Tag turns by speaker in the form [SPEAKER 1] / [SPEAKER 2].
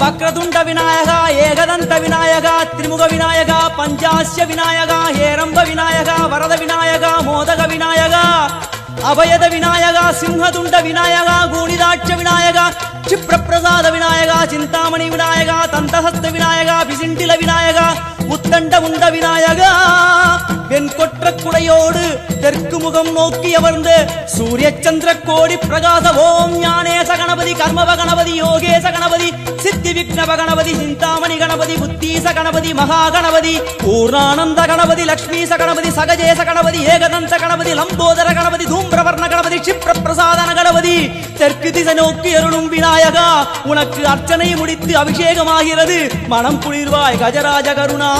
[SPEAKER 1] வக்ரதுண்ட விநாயகா ஏகதந்த விநாயகா திரிமுக விநாயகா பஞ்சாசிய விநாயகா ஏரம்ப விநாயகா வரத விநாயகா மோதக விநாயகா அபயத விநாயகா சிம்ஹதுண்ட விநாயகா கூணிதாட்ச விநாயகா க்ஷிப்ரப்பிரசாத விநாயகா சிந்தாமணி விநாயகா தந்தஹஸ்த விநாயகா பிசிண்டில விநாயகா உத்தண்ட உண்ட விநாயகா. வெண்கொற்ற குடையோடு தெற்கு முகம் நோக்கி அமர்ந்து சூரிய சந்திர கோடி பிரகாச ஓம் ஞானே கணபதி கர்மவ கணபதி யோகேச கணபதி சித்தி விக்னவ கணபதி சிந்தாமணி கணபதி புத்தீச கணபதி மகா கணபதி பூர்ணானந்த கணபதி லக்ஷ்மீச கணபதி சகஜேச கணபதி ஏகதந்த கணபதி லம்போதர கணபதி தூம்பிரவர்ண கணபதி கஷிப்ர பிரசாதன கணபதி தெற்கு திசை நோக்கி அருளும் விநாயகா உனக்கு அர்ச்சனை முடித்து அபிஷேகமாகிறது. மனம் குளிர்வாய் கஜராஜ கருணா.